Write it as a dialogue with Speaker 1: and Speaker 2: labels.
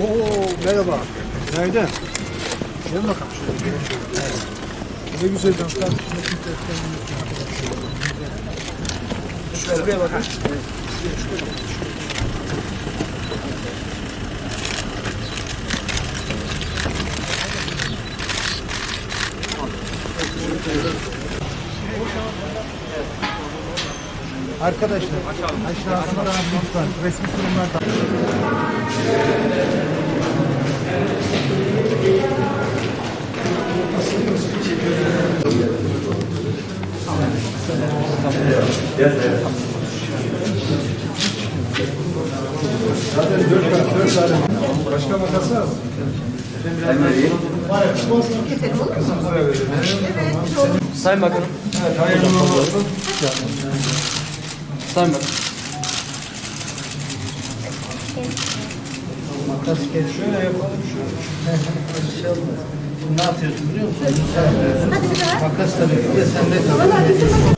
Speaker 1: Oo merhaba. Günaydın. Gel bakalım şöyle. şöyle. Ne güzel danslar. Şöyle buraya bakın. Arkadaşlar aşağısında lütfen resmi kurumlardan Başka makası var mı?
Speaker 2: Sayın Bakanım.
Speaker 1: Hayırlı olsun.
Speaker 2: Bakanım.
Speaker 1: Makas kes. Şöyle yapalım şöyle. ne yapıyorsun biliyor musun? Makas da bir de sende kalır.